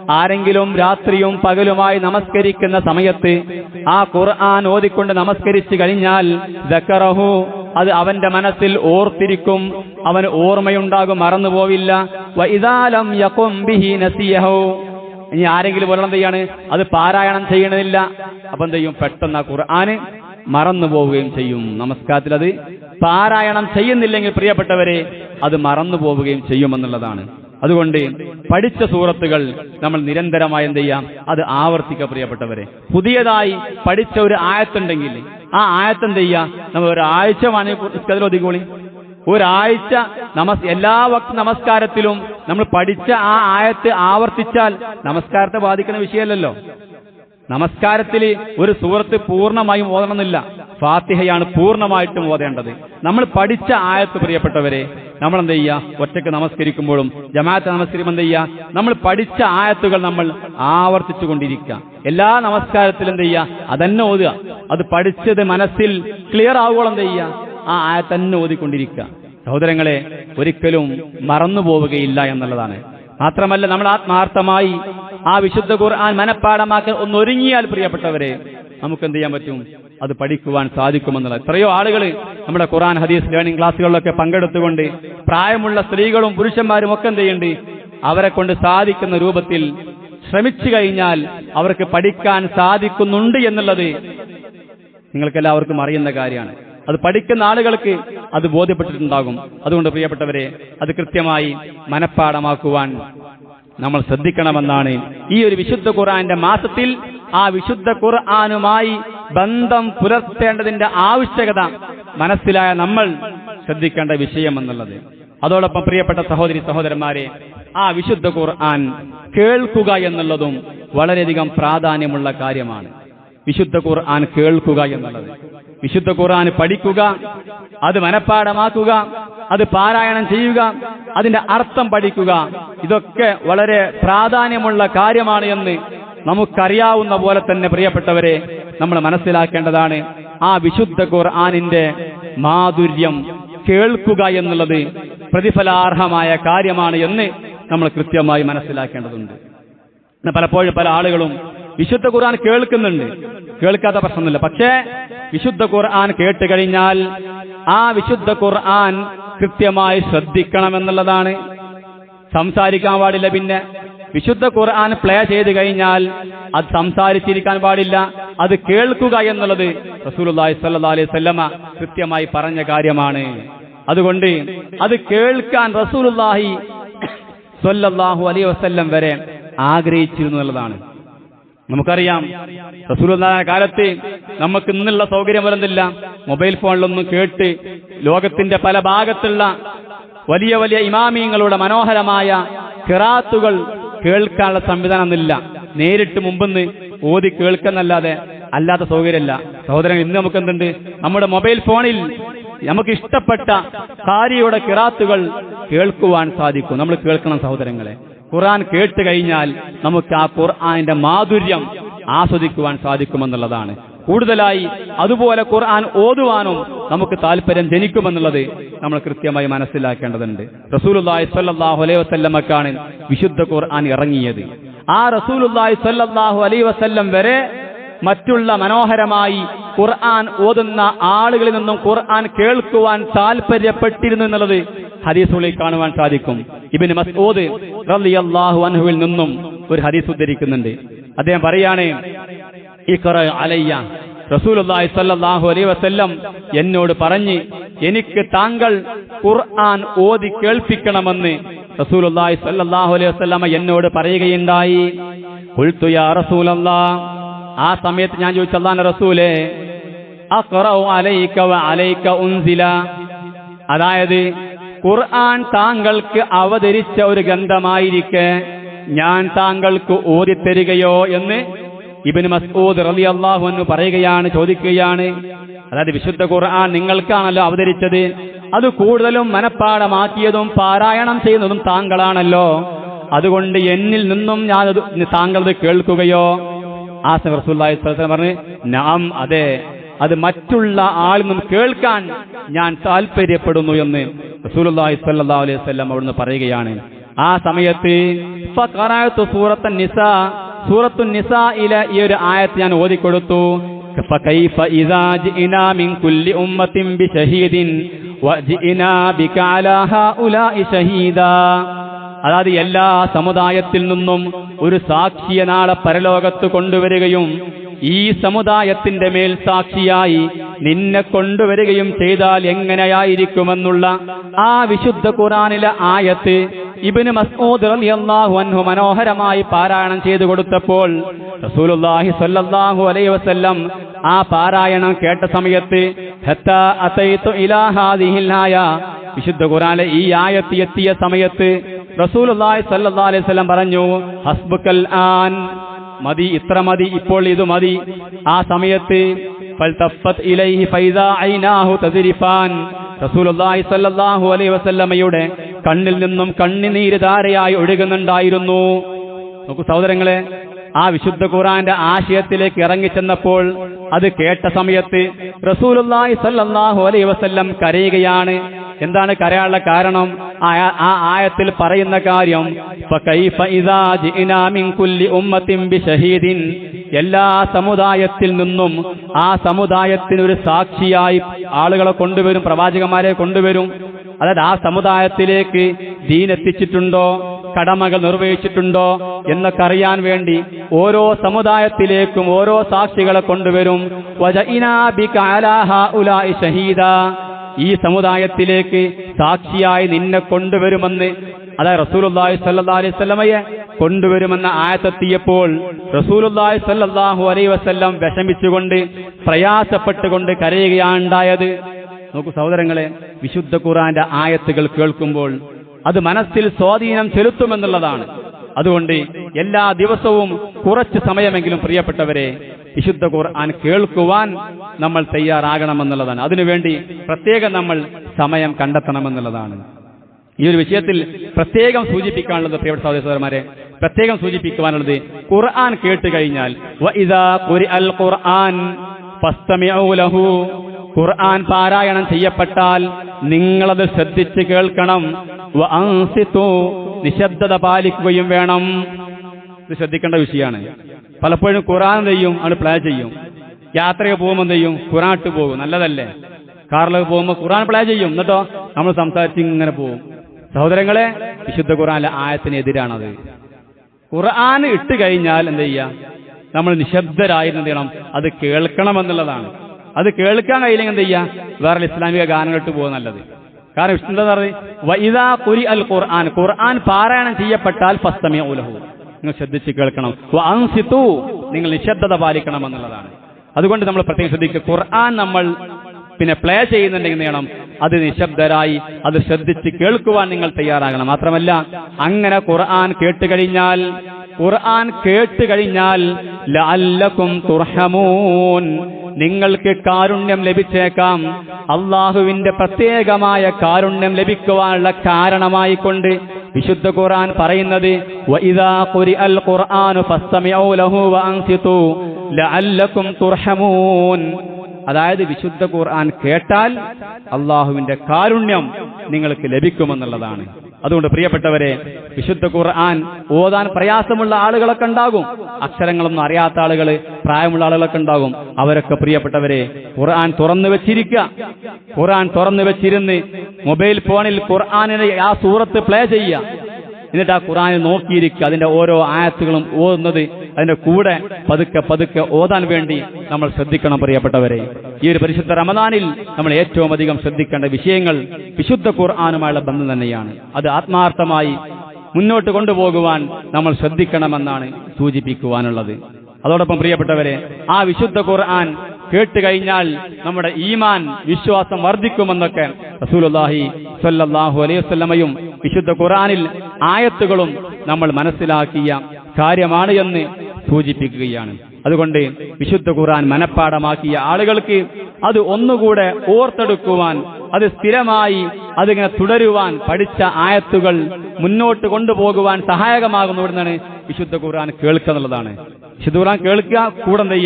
ആരെങ്കിലും രാത്രിയും പകലുമായി നമസ്കരിക്കുന്ന സമയത്ത് ആ ഖുർആൻ ഓതിക്കൊണ്ട് നമസ്കരിച്ചു കഴിഞ്ഞാൽ ദക്കറഹു അത് അവന്റെ മനസ്സിൽ ഓർത്തിരിക്കും അവന് ഓർമ്മയുണ്ടാകും മറന്നുപോവില്ല. വൈതാലം യക്കും ബിഹി നസിയഹോ. ഇനി ആരെങ്കിലും ഒരെണ്ണം ചെയ്യാണ്? അത് പാരായണം ചെയ്യണമില്ല അപ്പൊ എന്ത് ചെയ്യും? പെട്ടെന്ന് ആ ഖുർആന് മറന്നു പോവുകയും ചെയ്യും. നമസ്കാരത്തിൽ അത് പാരായണം ചെയ്യുന്നില്ലെങ്കിൽ പ്രിയപ്പെട്ടവരെ അത് മറന്നു പോവുകയും ചെയ്യുമെന്നുള്ളതാണ്. അതുകൊണ്ട് പഠിച്ച സൂറത്തുകൾ നമ്മൾ നിരന്തരമായി എന്ത് ചെയ്യാം? അത് ആവർത്തിക്കുക പ്രിയപ്പെട്ടവരെ. പുതിയതായി പഠിച്ച ഒരു ആയത്തുണ്ടെങ്കിൽ ആ ആയത്ത് എന്ത് ചെയ്യുക നമ്മൾ ഒരാഴ്ച വേണമെങ്കിൽ ഒതുക്കോളി ഒരാഴ്ച നമസ് എല്ലാ വക്ത നമസ്കാരത്തിലും നമ്മൾ പഠിച്ച ആ ആയത്ത് ആവർത്തിച്ചാൽ നമസ്കാരത്തെ ബാധിക്കുന്ന വിഷയമല്ലല്ലോ. നമസ്കാരത്തിൽ ഒരു സൂറത്ത് പൂർണമായും ഓതണമെന്നില്ല. ഫാത്തിഹയാണ് പൂർണമായിട്ടും ഓതേണ്ടത്. നമ്മൾ പഠിച്ച ആയത്ത് പ്രിയപ്പെട്ടവരെ നമ്മൾ എന്ത് ചെയ്യുക ഒറ്റയ്ക്ക് നമസ്കരിക്കുമ്പോഴും ജമാഅത്ത് നമസ്കരിക്കുമ്പോൾ എന്ത് ചെയ്യുക നമ്മൾ പഠിച്ച ആയത്തുകൾ നമ്മൾ ആവർത്തിച്ചു കൊണ്ടിരിക്കുക എല്ലാ നമസ്കാരത്തിലും എന്ത് ചെയ്യുക അതന്നെ ഓതുക. അത് പഠിച്ചത് മനസ്സിൽ ക്ലിയർ ആവുകയോളം എന്ത് ചെയ്യുക ആ ആയത്തന്നെ ഓതിക്കൊണ്ടിരിക്കുക. സഹോദരങ്ങളെ ഒരിക്കലും മറന്നു പോവുകയില്ല എന്നുള്ളതാണ്. മാത്രമല്ല നമ്മൾ ആത്മാർത്ഥമായി ആ വിശുദ്ധ ഖുർആൻ മനഃപ്പാടമാക്കാൻ ഒന്നൊരുങ്ങിയാൽ പ്രിയപ്പെട്ടവരെ നമുക്ക് എന്ത് ചെയ്യാൻ പറ്റും? അത് പഠിക്കുവാൻ സാധിക്കുമെന്നുള്ളത് എത്രയോ ആളുകൾ നമ്മുടെ ഖുർആൻ ഹദീസ് ലേണിംഗ് ക്ലാസ്സുകളിലൊക്കെ പങ്കെടുത്തുകൊണ്ട് പ്രായമുള്ള സ്ത്രീകളും പുരുഷന്മാരും ഒക്കെ എന്ത് ചെയ്യുന്നുണ്ട്? അവരെ കൊണ്ട് സാധിക്കുന്ന രൂപത്തിൽ ശ്രമിച്ചു കഴിഞ്ഞാൽ അവർക്ക് പഠിക്കാൻ സാധിക്കുന്നുണ്ട് എന്നുള്ളത് നിങ്ങൾക്കെല്ലാവർക്കും അറിയുന്ന കാര്യമാണ്. അത് പഠിക്കുന്ന ആളുകൾക്ക് അത് ബോധ്യപ്പെട്ടിട്ടുണ്ടാകും. അതുകൊണ്ട് പ്രിയപ്പെട്ടവരെ അത് കൃത്യമായി മനഃപ്പാടമാക്കുവാൻ നമ്മൾ ശ്രദ്ധിക്കണമെന്നാണ് ഈ ഒരു വിശുദ്ധ ഖുർആന്റെ മാസത്തിൽ ആ വിശുദ്ധ ഖുർആാനുമായി ബന്ധം പുലർത്തേണ്ടതിന്റെ ആവശ്യകത മനസ്സിലായ നമ്മൾ ശ്രദ്ധിക്കേണ്ട വിഷയം എന്നുള്ളത്. അതോടൊപ്പം പ്രിയപ്പെട്ട സഹോദരി സഹോദരന്മാരെ ആ വിശുദ്ധ ഖുർആൻ കേൾക്കുക എന്നുള്ളതും വളരെയധികം പ്രാധാന്യമുള്ള കാര്യമാണ്. വിശുദ്ധ ഖുർആൻ കേൾക്കുക എന്നുള്ളത്. വിശുദ്ധ ഖുർആൻ പഠിക്കുക അത് മനഃപ്പാടമാക്കുക അത് പാരായണം ചെയ്യുക അതിന്റെ അർത്ഥം പഠിക്കുക. ഇതൊക്കെ വളരെ പ്രാധാന്യമുള്ള കാര്യമാണ് എന്ന് നമുക്കറിയാവുന്ന പോലെ തന്നെ പ്രിയപ്പെട്ടവരെ നമ്മൾ മനസ്സിലാക്കേണ്ടതാണ് ആ വിശുദ്ധ ഖുർആാനിന്റെ മാധുര്യം കേൾക്കുക എന്നുള്ളത് പ്രതിഫലാർഹമായ കാര്യമാണ് എന്ന് നമ്മൾ കൃത്യമായി മനസ്സിലാക്കേണ്ടതുണ്ട്. പലപ്പോഴും പല ആളുകളും വിശുദ്ധ ഖുർആൻ കേൾക്കുന്നുണ്ട്. കേൾക്കാത്ത പ്രശ്നമൊന്നുമില്ല. പക്ഷേ വിശുദ്ധ ഖുർആൻ കേട്ട് കഴിഞ്ഞാൽ ആ വിശുദ്ധ ഖുർആൻ കൃത്യമായി ശ്രദ്ധിക്കണമെന്നുള്ളതാണ്. സംസാരിക്കാൻ പാടില്ല പിന്നെ. വിശുദ്ധ ഖുർആൻ പ്ലേ ചെയ്ത് കഴിഞ്ഞാൽ അത് സംസാരിച്ചിരിക്കാൻ പാടില്ല. അത് കേൾക്കുക എന്നുള്ളത് റസൂലുള്ളാഹി സ്വല്ലല്ലാഹി അലൈഹി വസല്ലമ കൃത്യമായി പറഞ്ഞ കാര്യമാണ്. അതുകൊണ്ട് അത് കേൾക്കാൻ റസൂലുള്ളാഹി സ്വല്ലല്ലാഹു അലൈഹി വസല്ലം വരെ ആഗ്രഹിച്ചിരുന്നു എന്നുള്ളതാണ്. നമുക്കറിയാം റസൂലുള്ളാഹിന്റെ കാലത്ത് നമുക്ക് ഇന്നുള്ള സൗകര്യം വരുന്നില്ല മൊബൈൽ ഫോണിലൊന്നും കേട്ട് ലോകത്തിന്റെ പല ഭാഗത്തുള്ള വലിയ വലിയ ഇമാമിയങ്ങളുടെ മനോഹരമായ കിറാത്തുകൾ കേൾക്കാനുള്ള സംവിധാനമൊന്നുമില്ല. നേരിട്ട് മുമ്പെന്ന് ഓതി കേൾക്കുന്നല്ലാതെ അല്ലാത്ത സൗകര്യമല്ല. സഹോദരൻ ഇന്ന് നമുക്ക് എന്തുണ്ട് നമ്മുടെ മൊബൈൽ ഫോണിൽ നമുക്ക് ഇഷ്ടപ്പെട്ട കാരിയുടെ കിറാത്തുകൾ കേൾക്കുവാൻ സാധിക്കും. നമ്മൾ കേൾക്കണം സഹോദരങ്ങളെ. ഖുർആൻ കേട്ട് കഴിഞ്ഞാൽ നമുക്ക് ആ ഖുർആാനിന്റെ മാധുര്യം ആസ്വദിക്കുവാൻ സാധിക്കുമെന്നുള്ളതാണ്. കൂടുതലായി അതുപോലെ ഖുർആൻ ഓതുവാനും നമുക്ക് താല്പര്യം ജനിക്കുമെന്നുള്ളത് നമ്മൾ കൃത്യമായി മനസ്സിലാക്കേണ്ടതുണ്ട്. റസൂലുള്ളാഹി സല്ലാഹു അലൈഹി വസല്ലമക്കാണ് വിശുദ്ധ ഖുർആൻ ഇറങ്ങിയത്. ആ റസൂലുള്ളാഹി സല്ലാഹു അലൈഹി വസല്ലം വരെ മറ്റുള്ള മനോഹരമായി ഖുർആൻ ഓതുന്ന ആളുകളിൽ നിന്നും ഖുർആൻ കേൾക്കുവാൻ താല്പര്യപ്പെട്ടിരുന്നു എന്നുള്ളത് ഹദീസുകളിൽ കാണുവാൻ സാധിക്കും. ഇബിന് മസ്ഊദ് റളിയല്ലാഹു അൻഹുവിൽ നിന്നും ഒരു ഹദീസ് ഉദ്ധരിക്കുന്നുണ്ട്. അദ്ദേഹം പറയാണ് അലയ്യ റസൂലുള്ളാഹി സ്വല്ലല്ലാഹു അലൈഹി വസല്ലം എന്നോട് പറഞ്ഞ് എനിക്ക് താങ്കൾ ഖുർആൻ ഓതി കേൾപ്പിക്കണമെന്ന് റസൂലുള്ളാഹി സ്വല്ലല്ലാഹു അലൈഹി വസല്ലമ എന്നോട് പറയുകയുണ്ടായി. ഖുൽതു യാ ആ സമയത്ത് ഞാൻ ചോദിച്ചു അല്ലാഹുവിന്റെ റസൂലേ വ ഉൻസില. അതായത് ഖുർആൻ താങ്കൾക്ക് അവതരിച്ച ഒരു ഗ്രന്ഥമായിരിക്കെ ഞാൻ താങ്കൾക്ക് ഓതിത്തരികയോ എന്ന് ഇബിന് മസ്ഊദ് റലി അള്ളാഹു എന്ന് പറയുകയാണ് ചോദിക്കുകയാണ്. അതായത് വിശുദ്ധ ഖുർആൻ നിങ്ങൾക്കാണല്ലോ അവതരിച്ചത്. അത് കൂടുതലും മനഃപ്പാടമാക്കിയതും പാരായണം ചെയ്യുന്നതും താങ്കളാണല്ലോ. അതുകൊണ്ട് എന്നിൽ നിന്നും ഞാനത് താങ്കളത് കേൾക്കുകയോ ആ റസൂല്ലായി പറഞ്ഞ് നാം അതെ അത് മറ്റുള്ള ആളിൽ നിന്നും കേൾക്കാൻ ഞാൻ താല്പര്യപ്പെടുന്നു എന്ന് റസൂലുള്ളാഹി സ്വല്ലല്ലാഹു അലൈഹി വസല്ലം അവിടുന്ന് പറയുകയാണ് ആ സമയത്ത് ഫഖറഅതു സൂറത്തുൻ നിസാ സൂറത്തു നിസായിലെ ഈ ഒരു ആയത്ത് ഞാൻ ഓതിക്കൊടുത്തു فكيف إذا جئنا من كل أمة بشهيد وجئنا بك على هؤلاء شهيدا അതായത് എല്ലാ സമുദായത്തിൽ നിന്നും ഒരു സാക്ഷിയെ നാളെ പരലോകത്ത് കൊണ്ടുവരികയും ഈ സമുദായത്തിന്റെ മേൽ സാക്ഷിയായി നിന്നെ കൊണ്ടുവരികയും ചെയ്താൽ എങ്ങനെയായിരിക്കുമെന്നുള്ള ആ വിശുദ്ധ ഖുറാനിലെ ആയത്ത് ഇബിന് മസ്ഊദ് റളിയല്ലാഹു അൻഹു മനോഹരമായി പാരായണം ചെയ്തു കൊടുത്തപ്പോൾ റസൂലുള്ളാഹി സ്വല്ലല്ലാഹു അലൈഹി വസല്ലം ആ പാരായണം കേട്ട സമയത്ത് ഇലാ ഹാദിഹിൽ വിശുദ്ധ ഖുറാനിലെ ഈ ആയത്ത് എത്തിയ സമയത്ത് റസൂലുള്ളാഹി സ്വല്ലല്ലാഹു അലൈഹി വസല്ലം പറഞ്ഞു ഹസ്ബുക്കൽ ആൻ. മതി ഇത്ര മതി ഇപ്പോൾ ഇത് മതി. ആ സമയത്ത് റസൂലുള്ളാഹി സ്വല്ലല്ലാഹു അലൈഹി വസല്ലമയുടെ കണ്ണിൽ നിന്നും കണ്ണിനീര് ധാരയായി ഒഴുകുന്നുണ്ടായിരുന്നു. നോക്കൂ സഹോദരങ്ങളെ ആ വിശുദ്ധ ഖുറാന്റെ ആശയത്തിലേക്ക് ഇറങ്ങിച്ചെന്നപ്പോൾ അത് കേട്ട സമയത്ത് റസൂലുള്ളാഹി സ്വല്ലല്ലാഹു അലൈഹി വസല്ലം കരയുകയാണ്. എന്താണ് കരയാനുള്ള കാരണം? ആ ആയത്തിൽ പറയുന്ന കാര്യം എല്ലാ സമുദായത്തിൽ നിന്നും ആ സമുദായത്തിനൊരു സാക്ഷിയായി ആളുകളെ കൊണ്ടുവരും പ്രവാചകന്മാരെ കൊണ്ടുവരും. അതായത് ആ സമുദായത്തിലേക്ക് ദീനെത്തിച്ചിട്ടുണ്ടോ കടമകൾ നിർവഹിച്ചിട്ടുണ്ടോ എന്നൊക്കെ അറിയാൻ വേണ്ടി ഓരോ സമുദായത്തിലേക്കും ഓരോ സാക്ഷികളെ കൊണ്ടുവരും. ഷഹീദാ. ഈ സമുദായത്തിലേക്ക് സാക്ഷിയായി നിന്നെ കൊണ്ടുവരുമെന്ന് അതായത് റസൂലുള്ളാഹി സല്ലാ അലൈഹി വസല്ലമയെ കൊണ്ടുവരുമെന്ന ആയത്തെത്തിയപ്പോൾ റസൂലുള്ളാഹി സല്ലാഹു അലൈ വസല്ലം വിഷമിച്ചുകൊണ്ട് പ്രയാസപ്പെട്ടുകൊണ്ട് കരയുകയാണുണ്ടായത്. നോക്കൂ സഹോദരങ്ങളെ വിശുദ്ധ ഖുറാന്റെ ആയത്തുകൾ കേൾക്കുമ്പോൾ അത് മനസ്സിൽ സ്വാധീനം ചെലുത്തുമെന്നുള്ളതാണ്. അതുകൊണ്ട് എല്ലാ ദിവസവും കുറച്ച് സമയമെങ്കിലും പ്രിയപ്പെട്ടവരെ വിശുദ്ധ ഖുർആൻ കേൾക്കുവാൻ നമ്മൾ തയ്യാറാകണമെന്നുള്ളതാണ്. അതിനുവേണ്ടി പ്രത്യേകം നമ്മൾ സമയം കണ്ടെത്തണമെന്നുള്ളതാണ്. ഈ ഒരു വിഷയത്തിൽ പ്രത്യേകം സൂചിപ്പിക്കാനുള്ളത് പ്രിയപ്പെട്ട സഹോദരന്മാരെ പ്രത്യേകം സൂചിപ്പിക്കുവാനുള്ളത് ഖുർആൻ കേട്ട് കഴിഞ്ഞാൽ ഖുർആൻ പാരായണം ചെയ്യപ്പെട്ടാൽ നിങ്ങളത് ശ്രദ്ധിച്ച് കേൾക്കണം. നിശബ്ദത പാലിക്കുകയും വേണം. ഇത് ശ്രദ്ധിക്കേണ്ട വിഷയമാണ് പലപ്പോഴും ഖുറാൻ ചെയ്യും? ആണ് പ്ലേ ചെയ്യും. യാത്രയെ പോകുമ്പോൾ ചെയ്യും? ഖുറാൻ ഇട്ട് പോകും. നല്ലതല്ലേ? കാറിലൊക്കെ പോകുമ്പോൾ ഖുറാൻ പ്ലേ ചെയ്യും. എന്നിട്ടോ നമ്മൾ സംസാരിച്ച് ഇങ്ങനെ പോകും. സഹോദരങ്ങളെ വിശുദ്ധ ഖുറാനിലെ ആയത്തിനെതിരാണത്. ഖുർആൻ ഇട്ട് കഴിഞ്ഞാൽ എന്ത് ചെയ്യുക നമ്മൾ നിശബ്ദരായിരുന്നു അത് കേൾക്കണമെന്നുള്ളതാണ്. അത് കേൾക്കാൻ കഴിയില്ലെങ്കിൽ എന്ത് ചെയ്യുക വേറെ ഇസ്ലാമിക ഗാനങ്ങൾ ഇട്ട് പോകുക നല്ലത്. കാരണം എന്താ പറയുന്നത് വൈദാ കുരി അൽ ഖുർആൻ ഖുർആൻ പാരായണം ചെയ്യപ്പെട്ടാൽ ഫസ്തമിയ ഉലഹു നിങ്ങൾ ശ്രദ്ധിച്ച് കേൾക്കണം. അൻസിത്തു നിങ്ങൾ നിശബ്ദത പാലിക്കണം എന്നുള്ളതാണ് അതുകൊണ്ട് നമ്മൾ പ്രത്യേകം ശ്രദ്ധിക്കുക. ഖുർആൻ നമ്മൾ പിന്നെ പ്ലേ ചെയ്യുന്നുണ്ടെങ്കിൽ നീണം അത് നിശബ്ദരായി അത് ശ്രദ്ധിച്ച് കേൾക്കുവാൻ നിങ്ങൾ തയ്യാറാകണം. മാത്രമല്ല അങ്ങനെ ഖുർആൻ കേട്ട് കഴിഞ്ഞാൽ ഖുർആൻ കേട്ട് കഴിഞ്ഞാൽ ലഅല്ലക്കും തുർഹമൂൻ. നിങ്ങൾക്ക് കാരുണ്യം ലഭിച്ചേക്കാം. അള്ളാഹുവിന്റെ പ്രത്യേകമായ കാരുണ്യം ലഭിക്കുവാനുള്ള കാരണമായി കൊണ്ട് വിശുദ്ധ ഖുർആൻ പറയുന്നത് അതായത് വിശുദ്ധ ഖുർആൻ കേട്ടാൽ അള്ളാഹുവിന്റെ കാരുണ്യം നിങ്ങൾക്ക് ലഭിക്കുമെന്നുള്ളതാണ്. അതുകൊണ്ട് പ്രിയപ്പെട്ടവരെ വിശുദ്ധ ഖുർആൻ ഓതാൻ പ്രയാസമുള്ള ആളുകളൊക്കെ ഉണ്ടാകും. അക്ഷരങ്ങളൊന്നും അറിയാത്ത ആളുകൾ പ്രായമുള്ള ആളുകളൊക്കെ ഉണ്ടാകും. അവരൊക്കെ പ്രിയപ്പെട്ടവരെ ഖുർആൻ തുറന്നു വെച്ചിരിക്കുക. ഖുർആൻ തുറന്നു വെച്ചിരുന്ന് മൊബൈൽ ഫോണിൽ ഖുർആാനിനെ ആ സൂറത്ത് പ്ലേ ചെയ്യുക. എന്നിട്ട് ആ ഖുറാനിൽ നോക്കിയിരിക്കുക അതിന്റെ ഓരോ ആയത്തുകളും ഓതുന്നത് അതിന്റെ കൂടെ പതുക്കെ പതുക്കെ ഓതാൻ വേണ്ടി നമ്മൾ ശ്രദ്ധിക്കണം പ്രിയപ്പെട്ടവരെ. ഈ ഒരു പരിശുദ്ധ റമദാനിൽ നമ്മൾ ഏറ്റവും അധികം ശ്രദ്ധിക്കേണ്ട വിഷയങ്ങൾ വിശുദ്ധ ഖുർആാനുമായുള്ള ബന്ധം തന്നെയാണ്. അത് ആത്മാർത്ഥമായി മുന്നോട്ട് കൊണ്ടുപോകുവാൻ നമ്മൾ ശ്രദ്ധിക്കണമെന്നാണ് സൂചിപ്പിക്കുവാനുള്ളത്. അതോടൊപ്പം പ്രിയപ്പെട്ടവരെ ആ വിശുദ്ധ ഖുർആൻ കേട്ട് കഴിഞ്ഞാൽ നമ്മുടെ ഈമാൻ വിശ്വാസം വർദ്ധിക്കുമെന്നൊക്കെ റസൂലുള്ളാഹി സല്ലാഹു അലൈഹി വസല്ലമയും വിശുദ്ധ ഖുറാനിൽ ആയത്തുകളും നമ്മൾ മനസ്സിലാക്കിയ കാര്യമാണ് എന്ന് സൂചിപ്പിക്കുകയാണ്. അതുകൊണ്ട് വിശുദ്ധ ഖുർആൻ മനഃപ്പാടമാക്കിയ ആളുകൾക്ക് അത് ഒന്നുകൂടെ ഓർത്തെടുക്കുവാൻ അത് സ്ഥിരമായി അതിങ്ങനെ തുടരുവാൻ പഠിച്ച ആയത്തുകൾ മുന്നോട്ട് കൊണ്ടുപോകുവാൻ സഹായകമാകുന്നു ഇവിടുന്നാണ് വിശുദ്ധ ഖുർആൻ കേൾക്കുക എന്നുള്ളതാണ്. വിശുദ്ധ ഖുർആൻ കേൾക്കുക കൂടെ എന്ത്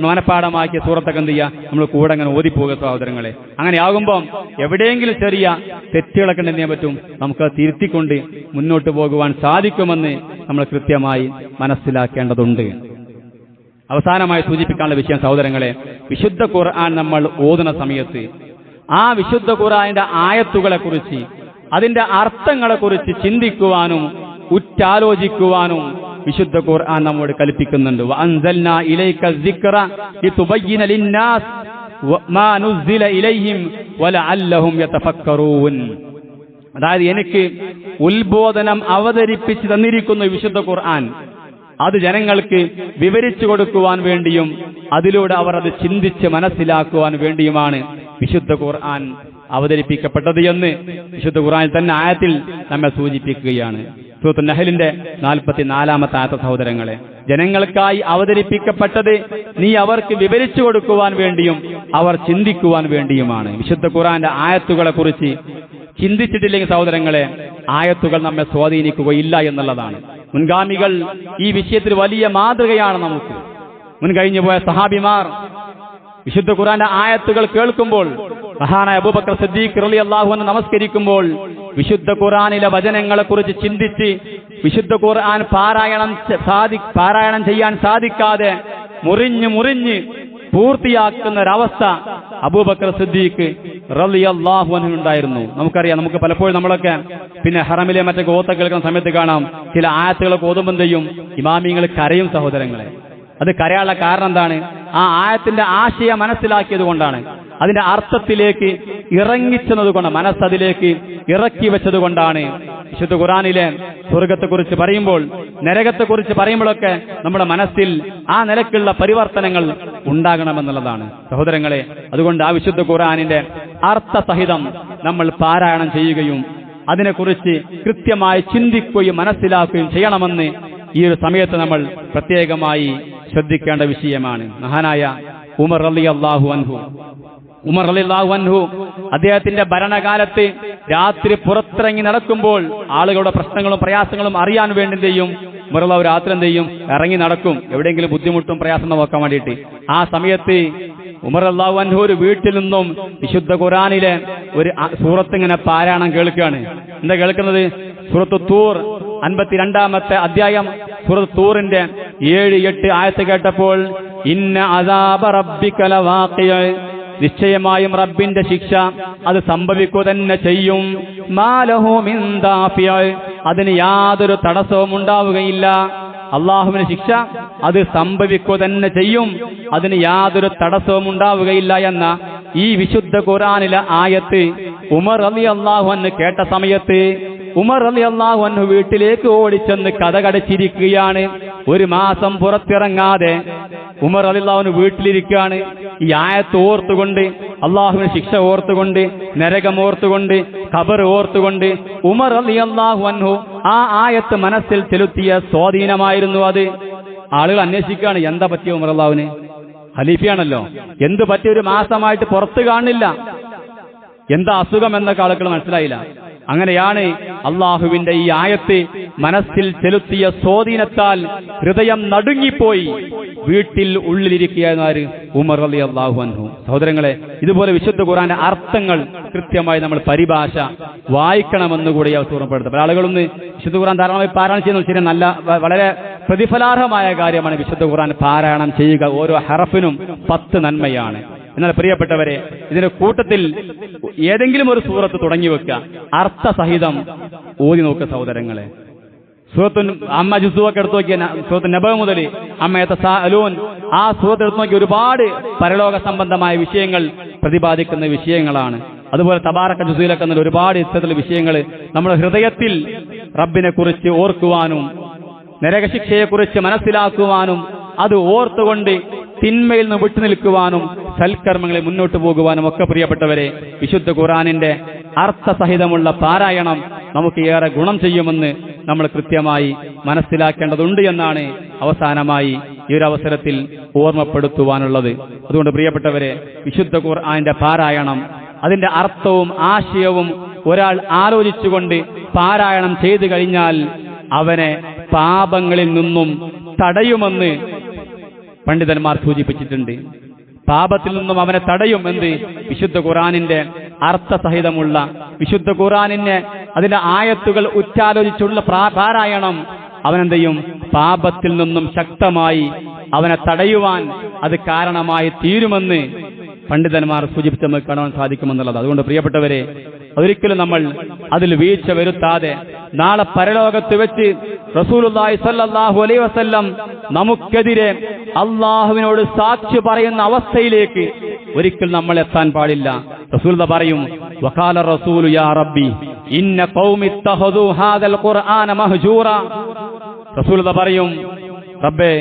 മനഃപ്പാടമാക്കിയ സൂറത്തൊക്കെ എന്ത് ചെയ്യുക നമ്മൾ കൂടെ അങ്ങനെ ഓതിപ്പോകുക സഹോദരങ്ങളെ. അങ്ങനെ ആകുമ്പോൾ എവിടെയെങ്കിലും ചെറിയ തെറ്റുകളൊക്കെ ഉണ്ടെന്ന് പറ്റും? നമുക്ക് തിരുത്തിക്കൊണ്ട് മുന്നോട്ട് പോകുവാൻ സാധിക്കുമെന്ന് നമ്മൾ കൃത്യമായി മനസ്സിലാക്കേണ്ടതുണ്ട്. അവസാനമായി സൂചിപ്പിക്കാനുള്ള വിഷയം സഹോദരങ്ങളെ വിശുദ്ധ ഖുർആൻ നമ്മൾ ഓതുന്ന സമയത്ത് ആ വിശുദ്ധ ഖുർആാനിന്റെ ആയത്തുകളെ കുറിച്ച് അതിന്റെ അർത്ഥങ്ങളെ കുറിച്ച് ചിന്തിക്കുവാനും ഉറ്റാലോചിക്കുവാനും വിശുദ്ധ ഖുർആൻ നമ്മോട് കൽപ്പിക്കുന്നുണ്ട്. അതായത് എനിക്ക് ഉത്ബോധനം അവതരിപ്പിച്ച് തന്നിരിക്കുന്നു വിശുദ്ധ ഖുർആൻ. അത് ജനങ്ങൾക്ക് വിവരിച്ചു കൊടുക്കുവാൻ വേണ്ടിയും അതിലൂടെ അവർ അത് ചിന്തിച്ച് മനസ്സിലാക്കുവാൻ വേണ്ടിയുമാണ് വിശുദ്ധ ഖുർആൻ. അവതരിപ്പിക്കപ്പെട്ടത് എന്ന് വിശുദ്ധ ഖുറാനിൽ തന്നെ ആയത്തിൽ നമ്മെ സൂചിപ്പിക്കുകയാണ്. സൂത്ത് നഹലിന്റെ നാൽപ്പത്തിനാലാമത്തെ ആയത്ത സഹോദരങ്ങളെ ജനങ്ങൾക്കായി അവതരിപ്പിക്കപ്പെട്ടത് നീ അവർക്ക് വിവരിച്ചു കൊടുക്കുവാൻ വേണ്ടിയും അവർ ചിന്തിക്കുവാൻ വേണ്ടിയുമാണ്. വിശുദ്ധ ഖുറാന്റെ ആയത്തുകളെ കുറിച്ച് ചിന്തിച്ചിട്ടില്ലെങ്കിൽ സഹോദരങ്ങളെ ആയത്തുകൾ നമ്മെ സ്വാധീനിക്കുകയില്ല എന്നുള്ളതാണ്. മുൻഗാമികൾ ഈ വിഷയത്തിൽ വലിയ മാതൃകയാണ് നമുക്ക്. മുൻകഴിഞ്ഞു പോയ സഹാബിമാർ വിശുദ്ധ ഖുറാന്റെ ആയത്തുകൾ കേൾക്കുമ്പോൾ മഹാനായ അബൂബക്കർ സിദ്ദീഖ് റളി അള്ളാഹുവിനെ നമസ്കരിക്കുമ്പോൾ വിശുദ്ധ ഖുറാനിലെ വചനങ്ങളെ കുറിച്ച് ചിന്തിച്ച് വിശുദ്ധ ഖുർആൻ പാരായണം പാരായണം ചെയ്യാൻ സാധിക്കാതെ മുറിഞ്ഞ് മുറിഞ്ഞ് പൂർത്തിയാക്കുന്ന ഒരവസ്ഥ അബൂബക്കർ സിദ്ദീഖ് ഉണ്ടായിരുന്നു നമുക്കറിയാം നമുക്ക് പലപ്പോഴും നമ്മളൊക്കെ പിന്നെ ഹറമിലെ മറ്റേ ഗോത്ത കേൾക്കുന്ന സമയത്ത് കാണാം ചില ആയത്തുകളൊക്കെ ഓതുമ്പം ചെയ്യും? ഇമാമിങ്ങൾ കരയും സഹോദരങ്ങളെ. അത് കരയാനുള്ള കാരണം എന്താണ്? ആ ആയത്തിന്റെ ആശയം മനസ്സിലാക്കിയത് കൊണ്ടാണ്. അതിന്റെ അർത്ഥത്തിലേക്ക് ഇറങ്ങിച്ചെന്നത് കൊണ്ട് മനസ്സതിലേക്ക് ഇറക്കി വെച്ചത് കൊണ്ടാണ്. വിശുദ്ധ ഖുറാനിലെ സ്വർഗത്തെക്കുറിച്ച് പറയുമ്പോൾ നരകത്തെക്കുറിച്ച് പറയുമ്പോഴൊക്കെ നമ്മുടെ മനസ്സിൽ ആ നിലക്കുള്ള പരിവർത്തനങ്ങൾ ഉണ്ടാകണമെന്നുള്ളതാണ്. സഹോദരങ്ങളെ അതുകൊണ്ട് ആ വിശുദ്ധ ഖുറാനിന്റെ അർത്ഥസഹിതം നമ്മൾ പാരായണം ചെയ്യുകയും അതിനെക്കുറിച്ച് കൃത്യമായി ചിന്തിക്കുകയും മനസ്സിലാക്കുകയും ചെയ്യണമെന്ന് ഈ ഒരു സമയത്ത് നമ്മൾ പ്രത്യേകമായി ശ്രദ്ധിക്കേണ്ട വിഷയമാണ്. മഹാനായ ഉമർ അലി അള്ളാഹു അൻഹു. ഉമർ അലി അള്ളാഹു അൻഹു അദ്ദേഹത്തിന്റെ ഭരണകാലത്ത് രാത്രി പുറത്തിറങ്ങി നടക്കുമ്പോൾ ആളുകളുടെ പ്രശ്നങ്ങളും പ്രയാസങ്ങളും അറിയാൻ വേണ്ടി ചെയ്യും? ഉമറുള്ള രാത്രി എന്ത് ചെയ്യും? ഇറങ്ങി നടക്കും. എവിടെയെങ്കിലും ബുദ്ധിമുട്ടും പ്രയാസം നോക്കാൻ വേണ്ടിയിട്ട്. ആ സമയത്ത് ഉമർ അള്ളാഹു അൻഹു ഒരു വീട്ടിൽ നിന്നും വിശുദ്ധ ഖുറാനിലെ ഒരു സൂറത്ത് ഇങ്ങനെ പാരായണം കേൾക്കുകയാണ്. എന്താ കേൾക്കുന്നത്? സൂറത്ത് തൂർ അൻപത്തിരണ്ടാമത്തെ അധ്യായം സൂറത്ത് തൂറിന്റെ ഏഴ് എട്ട് ആയത്ത് കേട്ടപ്പോൾ ഇന്ന അതാപ റബ്ബിക്കല വാക്കിയ നിശ്ചയമായും റബ്ബിന്റെ ശിക്ഷ അത് സംഭവിക്കുക തന്നെ ചെയ്യും. അതിന് യാതൊരു തടസ്സവും ഉണ്ടാവുകയില്ല. അള്ളാഹുവിന് ശിക്ഷ അത് സംഭവിക്കുക തന്നെ ചെയ്യും. അതിന് യാതൊരു തടസ്സവും ഉണ്ടാവുകയില്ല എന്ന ഈ വിശുദ്ധ ഖുറാനിലെ ആയത്ത് ഉമർ അലി അള്ളാഹു എന്ന് കേട്ട സമയത്ത് ഉമർ അലി അള്ളാഹു അന്നു വീട്ടിലേക്ക് ഓടിച്ചെന്ന് കഥ കടച്ചിരിക്കുകയാണ്. ഒരു മാസം പുറത്തിറങ്ങാതെ ഉമർ അലി അള്ളാഹുന് വീട്ടിലിരിക്കുകയാണ്. ഈ ആയത്ത് ഓർത്തുകൊണ്ട് അള്ളാഹുവിന് ശിക്ഷ ഓർത്തുകൊണ്ട് നരകം ഓർത്തുകൊണ്ട് ഖബർ ഓർത്തുകൊണ്ട് ഉമർ അലി അള്ളാഹു അൻഹു ആ ആയത്ത് മനസ്സിൽ ചെലുത്തിയ സ്വാധീനമായിരുന്നു അത്. ആളുകൾ അന്വേഷിക്കുകയാണ് എന്താ പറ്റിയ ഉമർ അള്ളാഹുവിന് ഖലീഫയാണല്ലോ. എന്ത് പറ്റിയ ഒരു മാസമായിട്ട് പുറത്ത് കാണില്ല എന്താ അസുഖം? എന്നൊക്കെ ആളുകൾ മനസ്സിലായില്ല. അങ്ങനെയാണ് അള്ളാഹുവിന്റെ ഈ ആയത്ത് മനസ്സിൽ ചെലുത്തിയ സ്വാധീനത്താൽ ഹൃദയം നടുങ്ങിപ്പോയി. വീട്ടിൽ ഉള്ളിലിരിക്കുകയായിരുന്നു ആര് ഉമർ അലി അള്ളാഹു അൻഹു. സഹോദരങ്ങളെ ഇതുപോലെ വിശുദ്ധ ഖുറാന്റെ അർത്ഥങ്ങൾ കൃത്യമായി നമ്മൾ പരിഭാഷ വായിക്കണമെന്ന് കൂടി അവർ ഓർമ്മപ്പെടുത്തും ആളുകളൊന്ന് വിശുദ്ധ ഖുറാൻ ധാരാളമായി പാരായണം ചെയ്യുന്നത് ശരി നല്ല വളരെ പ്രതിഫലാർഹമായ കാര്യമാണ് വിശുദ്ധ ഖുറാൻ പാരായണം ചെയ്യുക. ഓരോ ഹറഫിനും പത്ത് നന്മയാണ്. എന്നാൽ പ്രിയപ്പെട്ടവരെ ഇതിന്റെ കൂട്ടത്തിൽ ഏതെങ്കിലും ഒരു സൂറത്ത് തുടങ്ങി വെക്കുക. അർത്ഥസഹിതം ഓതി നോക്കുക സഹോദരങ്ങളെ. സൂറത്തു അമ്മ ജുസുവൊക്കെ എടുത്തു നോക്കിയ സൂറത്ത് നബ മുതൽ അമ്മയത്തെ അലൂൻ ആ സൂറത്ത് എടുത്തു നോക്കി ഒരുപാട് പരലോക സംബന്ധമായ വിഷയങ്ങൾ പ്രതിപാദിക്കുന്ന വിഷയങ്ങളാണ്. അതുപോലെ തബാറക്ക ജുസുയിലൊക്കെ എന്നുള്ള ഒരുപാട് ഇത്തരത്തിലുള്ള വിഷയങ്ങൾ നമ്മുടെ ഹൃദയത്തിൽ റബ്ബിനെ കുറിച്ച് ഓർക്കുവാനും നരകശിക്ഷയെക്കുറിച്ച് മനസ്സിലാക്കുവാനും അത് ഓർത്തുകൊണ്ട് തിന്മയിൽ നിന്ന് വിട്ടുനിൽക്കുവാനും സൽക്കർമ്മങ്ങളെ മുന്നോട്ട് പോകുവാനും ഒക്കെ പ്രിയപ്പെട്ടവരെ വിശുദ്ധ ഖുറാനിന്റെ അർത്ഥസഹിതമുള്ള പാരായണം നമുക്ക് ഏറെ ഗുണം ചെയ്യുമെന്ന് നമ്മൾ കൃത്യമായി മനസ്സിലാക്കേണ്ടതുണ്ട് എന്നാണ് അവസാനമായി ഈ ഒരു അവസരത്തിൽ ഓർമ്മപ്പെടുത്തുവാനുള്ളത്. അതുകൊണ്ട് പ്രിയപ്പെട്ടവരെ വിശുദ്ധ ഖുർആാനിന്റെ പാരായണം അതിന്റെ അർത്ഥവും ആശയവും ഒരാൾ ആലോചിച്ചുകൊണ്ട് പാരായണം ചെയ്തു കഴിഞ്ഞാൽ അവനെ പാപങ്ങളിൽ നിന്നും തടയുമെന്ന് പണ്ഡിതന്മാർ സൂചിപ്പിച്ചിട്ടുണ്ട്. പാപത്തിൽ നിന്നും അവനെ തടയും എന്ത് വിശുദ്ധ ഖുറാനിന്റെ അർത്ഥസഹിതമുള്ള വിശുദ്ധ ഖുറാനിനെ അതിന്റെ ആയത്തുകൾ ഉച്ചാലോചിച്ചുള്ള പാരായണം. അവനെന്ത് ചെയ്യും പാപത്തിൽ നിന്നും ശക്തമായി അവനെ തടയുവാൻ അത് കാരണമായി തീരുമെന്ന് പണ്ഡിതന്മാർ സൂചിപ്പിച്ച് നമുക്ക് കാണാൻ സാധിക്കുമെന്നുള്ളത്. അതുകൊണ്ട് പ്രിയപ്പെട്ടവരെ ഒരിക്കലും നമ്മൾ അതിൽ വീഴ്ച വരുത്താതെ നാളെ പരലോകത്ത് വെച്ച് റസൂലുള്ളാഹി സല്ലാഹു അലൈ വസല്ലം നമുക്കെതിരെ അള്ളാഹുവിനോട് സാക്ഷി പറയുന്ന അവസ്ഥയിലേക്ക് ഒരിക്കൽ നമ്മൾ എത്താൻ പാടില്ല. റസൂൽ പറയും വഖാല റസൂലു യാ റബ്ബി ഇന്ന ഖൗമി തഹദു ഹാദൽ ഖുർആന പറയും റബ്ബേ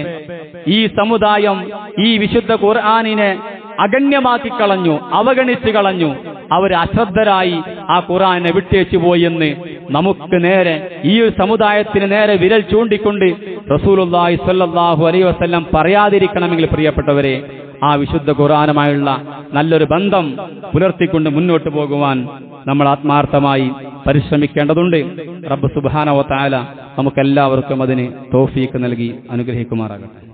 ഈ സമുദായം ഈ വിശുദ്ധ ഖുർആനിനെ അഗണ്യമാക്കി കളഞ്ഞു അവഗണിച്ചു കളഞ്ഞു അവർ അശ്രദ്ധരായി ആ ഖുർആനെ വിട്ടേച്ചു പോയെന്ന് നമുക്ക് നേരെ ഈ ഒരു സമുദായത്തിന് നേരെ വിരൽ ചൂണ്ടിക്കൊണ്ട് റസൂലുള്ളാഹി സ്വല്ലല്ലാഹു അലൈ വസ്ല്ലാം പറയാതിരിക്കണമെങ്കിൽ പ്രിയപ്പെട്ടവരെ ആ വിശുദ്ധ ഖുറാനുമായുള്ള നല്ലൊരു ബന്ധം പുലർത്തിക്കൊണ്ട് മുന്നോട്ട് പോകുവാൻ നമ്മൾ ആത്മാർത്ഥമായി പരിശ്രമിക്കേണ്ടതുണ്ട്. റബ്ബ് സുബാനോ വ തആല നമുക്കെല്ലാവർക്കും അതിന് തോഫീക്ക് നൽകി അനുഗ്രഹിക്കുമാറാകട്ടെ.